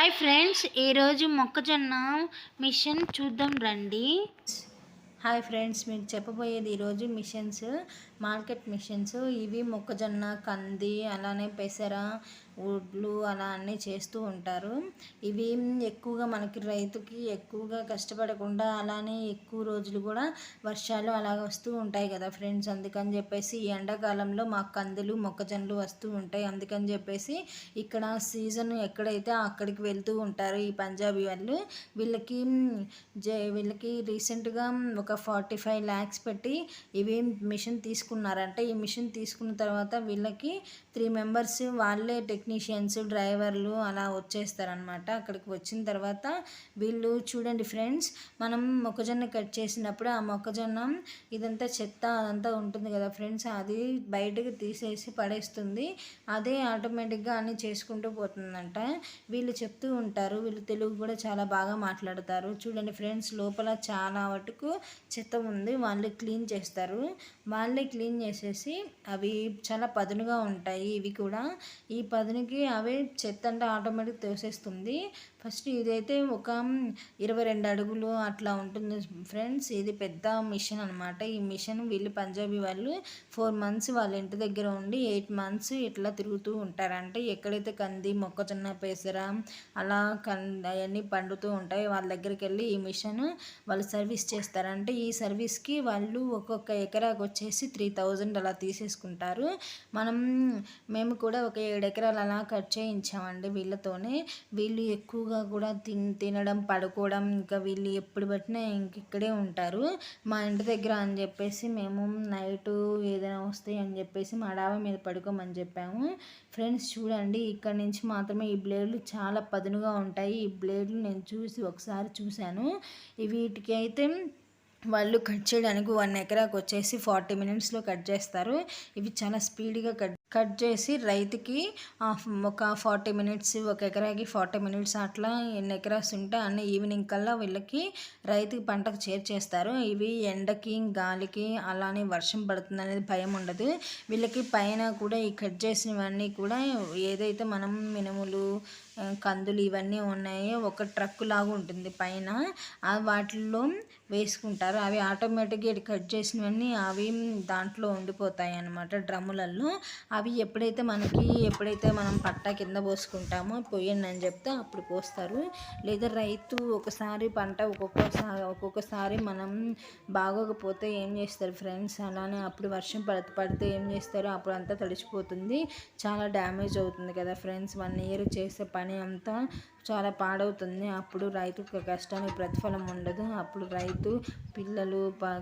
Hi friends ఈరోజు మొక్కజొన్న machine చూద్దాం రండి. హాయ్ ఫ్రెండ్స్ మీకు చెప్పబోయేది ఈరోజు మిషన్స్. మార్కెట్ మిషన్స్ ఇవి మొక్కజొన్న కంది అలానే పెసర వడ్లు అలా అన్నీ చేస్తూ ఉంటారు. ఇవి ఎక్కువగా మనకి రైతుకి ఎక్కువగా కష్టపడకుండా అలానే ఎక్కువ రోజులు కూడా వర్షాలు అలా వస్తూ ఉంటాయి కదా ఫ్రెండ్స్. అందుకని చెప్పేసి ఈ ఎండాకాలంలో మాకు కందులు మొక్కజొన్నలు వస్తూ ఉంటాయి. అందుకని చెప్పేసి ఇక్కడ సీజన్ ఎక్కడైతే అక్కడికి వెళ్తూ ఉంటారు ఈ పంజాబీ వాళ్ళు వీళ్ళకి జ వీళ్ళకి రీసెంట్గా ఒక ఫార్టీ ఫైవ్ ల్యాక్స్ పెట్టి ఇవి మిషన్ తీసుకున్నారంటే ఈ మిషన్ తీసుకున్న తర్వాత వీళ్ళకి త్రీ మెంబర్స్ వాళ్ళే టెక్నీషియన్స్ డ్రైవర్లు అలా వచ్చేస్తారనమాట అక్కడికి వచ్చిన తర్వాత వీళ్ళు చూడండి ఫ్రెండ్స్ మనం మొక్కజొన్న కట్ చేసినప్పుడు ఆ మొక్కజొన్న ఇదంతా చెత్త అదంతా ఉంటుంది కదా ఫ్రెండ్స్ అది బయటకు తీసేసి పడేస్తుంది. అదే ఆటోమేటిక్గా అన్ని చేసుకుంటూ పోతుందంట. వీళ్ళు చెప్తూ ఉంటారు వీళ్ళు తెలుగు కూడా చాలా బాగా మాట్లాడతారు. చూడండి ఫ్రెండ్స్ లోపల చాలా వరకు చెత్త ఉంది వాళ్ళే క్లీన్ చేస్తారు. వాళ్ళే క్లీన్ చేసేసి అవి చాలా పదునుగా ఉంటాయి. ఇవి కూడా ఈ పదునుకి అవే చెత్త అంటే ఆటోమేటిక్ తోసేస్తుంది. ఫస్ట్ ఇదైతే ఒక ఇరవై రెండు అడుగులు అట్లా ఉంటుంది ఫ్రెండ్స్. ఇది పెద్ద మిషన్ అనమాట ఈ మిషన్ వీళ్ళు పంజాబీ వాళ్ళు ఫోర్ మంత్స్ వాళ్ళ ఇంటి దగ్గర ఉండి ఎయిట్ మంత్స్ ఇట్లా తిరుగుతూ ఉంటారంటే. ఎక్కడైతే కంది మొక్కజొన్న పెసర అలా కంది అవన్నీ పండుతూ ఉంటాయి వాళ్ళ దగ్గరికి వెళ్ళి ఈ మిషన్ వాళ్ళు సర్వీస్ చేస్తారంటే. ఈ సర్వీస్కి వాళ్ళు ఒక్కొక్క ఎకరాకు వచ్చేసి త్రీ థౌజండ్ అలా తీసేసుకుంటారు. మనం మేము కూడా ఒక ఏడు ఎకరాలు అలా కట్ చేయించామండి వీళ్ళతోనే. వీళ్ళు ఎక్కువగా కూడా తిన్ తినడం పడుకోవడం ఇంకా వీళ్ళు ఎప్పుడు పట్టినా ఇంక ఇక్కడే ఉంటారు. మా ఇంటి దగ్గర అని చెప్పేసి మేము నైట్ ఏదైనా వస్తాయి అని చెప్పేసి మా డాబా మీద పడుకోమని చెప్పాము. ఫ్రెండ్స్ చూడండి ఇక్కడ నుంచి మాత్రమే ఈ బ్లేడ్లు చాలా పదునుగా ఉంటాయి. ఈ బ్లేడ్లు నేను చూసి ఒకసారి చూశాను. వీటికి అయితే వాళ్ళు కట్ చేయడానికి వన్ ఎకరాకు వచ్చేసి ఫార్టీ మినిట్స్లో కట్ చేస్తారు. ఇవి చాలా స్పీడ్గా కట్ కట్ చేసి రైతుకి ఒక ఫార్టీ మినిట్స్ ఒక ఎకరాకి ఫార్టీ మినిట్స్ అట్లా ఎన్ని ఎకరాస్ ఉంటే అన్ని ఈవినింగ్ కల్లా వీళ్ళకి రైతుకి పంటకు చేర్చేస్తారు. ఇవి ఎండకి గాలికి అలానే వర్షం పడుతుంది అనేది భయం ఉండదు. వీళ్ళకి పైన కూడా ఈ కట్ చేసినవన్నీ కూడా ఏదైతే మనం మినుములు కందులు ఇవన్నీ ఉన్నాయో ఒక ట్రక్ లాగా ఉంటుంది పైన. వాటిల్లో వేసుకుంటారు. అవి ఆటోమేటిక్గా కట్ చేసినవన్నీ అవి దాంట్లో ఉండిపోతాయి అన్నమాట డ్రమ్ములలో అవి ఎప్పుడైతే మనకి ఎప్పుడైతే మనం పట్ట కింద పోసుకుంటామో పోయండి అని చెప్తే అప్పుడు పోస్తారు. లేదా రైతు ఒకసారి పంట ఒక్కొక్కసారి ఒక్కొక్కసారి మనం బాగోకపోతే ఏం చేస్తారు ఫ్రెండ్స్? అలానే అప్పుడు వర్షం పడితే పడితే ఏం చేస్తారు? అప్పుడు అంతా తడిచిపోతుంది చాలా డ్యామేజ్ అవుతుంది కదా ఫ్రెండ్స్? వన్ ఇయర్ చేసే పని అంతా చాలా పాడవుతుంది. అప్పుడు రైతుకు కష్టానికి ప్రతిఫలం ఉండదు. అప్పుడు రైతు పిల్లలు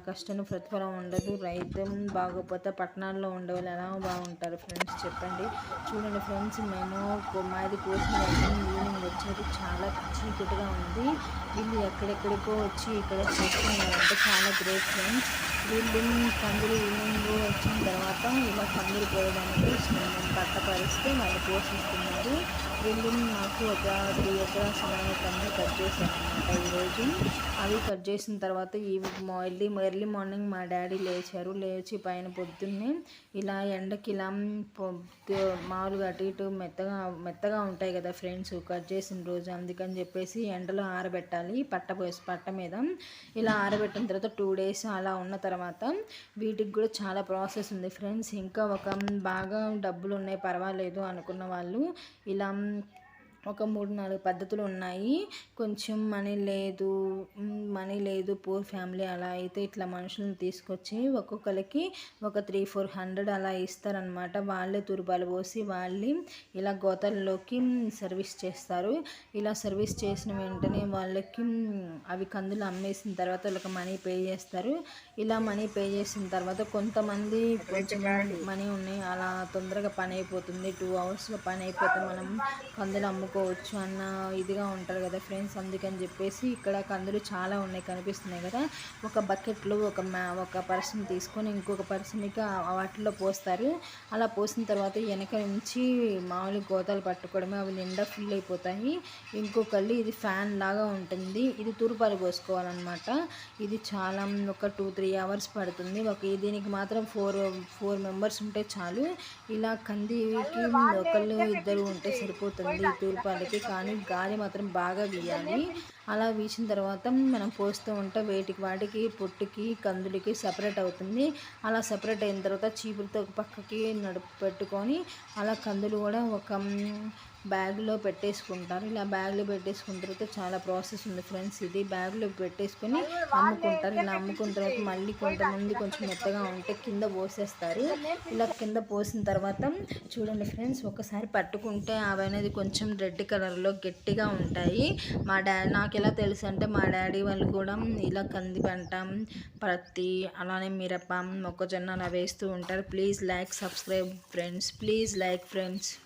కష్టం ప్రతిఫలం ఉండదు. రైతు బాగోపోతే పట్టణాల్లో ఉండేవాళ్ళు ఎలా బాగుంటారు ఫ్రెండ్స్ చెప్పండి. చూడండి ఫ్రెండ్స్ మేము మాది కోసిన ఈవినింగ్ వచ్చేది చాలా చీకటిగా ఉంది. వీళ్ళు ఎక్కడెక్కడికో వచ్చి ఇక్కడ చూస్తున్నారంటే చాలా గ్రేట్ ఫ్రెండ్స్. వీళ్ళు కందులు ఈవినింగ్ వచ్చిన ఇలా కందులు పోయడానికి పట్ట పరిస్తే వాళ్ళు పోషిస్తున్నారు. వీళ్ళు నాకు ఒక త్రీ ఎకరాస్ కందులు కట్ చేశాను అనమాట ఈరోజు అవి కట్ చేసిన తర్వాత ఈ ఎర్లీ ఎర్లీ మార్నింగ్ మా డాడీ లేచారు. లేచి పైన పొద్దున్నే ఇలా ఎండకి ఇలా మామూలుగా అటు ఇటు మెత్తగా మెత్తగా ఉంటాయి కదా ఫ్రెండ్స్ కట్ చేసిన రోజు. అందుకని చెప్పేసి ఎండలో ఆరబెట్టాలి. పట్ట పోసి పట్ట మీద ఇలా ఆరబెట్టిన తర్వాత టూ డేస్ అలా ఉన్న తర్వాత వీటికి కూడా చాలా ప్రాసెస్ ఉంది ఫ్రెండ్స్. ఇంకా ఒక బాగా డబ్బులు ఉన్నాయి పర్వాలేదు అనుకున్న వాళ్ళు ఇలా ఒక మూడు నాలుగు పద్ధతులు ఉన్నాయి. కొంచెం మనీ లేదు మనీ లేదు పూర్ ఫ్యామిలీ అలా అయితే ఇట్లా మనుషులను తీసుకొచ్చి ఒక్కొక్కరికి ఒక త్రీ ఫోర్ హండ్రెడ్ అలా ఇస్తారనమాట వాళ్ళే తురుపాలు పోసి వాళ్ళే ఇలా గోతల్లోకి సర్వీస్ చేస్తారు. ఇలా సర్వీస్ చేసిన వెంటనే వాళ్ళకి అవి కందులు అమ్మేసిన తర్వాత వాళ్ళకి మనీ పే చేస్తారు. ఇలా మనీ పే చేసిన తర్వాత కొంతమంది కొంచెం మనీ ఉన్నాయి. అలా తొందరగా పని అయిపోతుంది. టూ అవర్స్లో పని అయిపోతే మనం కందులు అమ్ము అమ్ముకోవచ్చు అన్న ఇదిగా ఉంటారు కదా ఫ్రెండ్స్ అందుకని చెప్పేసి ఇక్కడ కందులు చాలా ఉన్నాయి కనిపిస్తున్నాయి కదా. ఒక బకెట్లో ఒక మ్యా ఒక పర్సన్ తీసుకొని ఇంకొక పర్సన్కి వాటిలో పోస్తారు. అలా పోసిన తర్వాత వెనక నుంచి మామూలు గోతాలు పట్టుకోవడమే అవి నిండా ఫిల్ అయిపోతాయి. ఇంకొకళ్ళు ఇది ఫ్యాన్ లాగా ఉంటుంది. ఇది తూర్పాలు పోసుకోవాలన్నమాట. ఇది చాలా ఒక టూ త్రీ అవర్స్ పడుతుంది. ఒక దీనికి మాత్రం ఫోర్ ఫోర్ మెంబర్స్ ఉంటే చాలు. ఇలా కందికి ఒకళ్ళు ఇద్దరు ఉంటే సరిపోతుంది. తూర్పు రూపాయలకి కానీ గాలి మాత్రం బాగా వీయాలి అలా వీసిన తర్వాత మనం పోస్తూ ఉంటే వేటికి వాటికి పొట్టుకి కందులకి సపరేట్ అవుతుంది. అలా సపరేట్ అయిన తర్వాత చీపురుతో పక్కకి నడుపు పెట్టుకొని అలా కందులు కూడా ఒక బ్యాగ్లో పెట్టేసుకుంటారు ఇలా బ్యాగ్లో పెట్టేసుకున్న తర్వాత చాలా ప్రాసెస్ ఉంది ఫ్రెండ్స్ ఇది. బ్యాగ్లో పెట్టేసుకొని అమ్ముకుంటారు. ఇలా అమ్ముకున్న తర్వాత మళ్ళీ కొంతమంది కొంచెం మెత్తగా ఉంటే కింద పోసేస్తారు. ఇలా కింద పోసిన తర్వాత చూడండి ఫ్రెండ్స్ ఒకసారి పట్టుకుంటే అవి అనేది కొంచెం రెడ్ కలర్లో గట్టిగా ఉంటాయి. మా డాడీ నాకు ఎలా తెలుసు అంటే మా డాడీ వాళ్ళు కూడా ఇలా కంది పంట పత్తి అలానే మిరప మొక్కజొన్న అలా వేస్తూ ఉంటారు. Please like subscribe friends please like friends.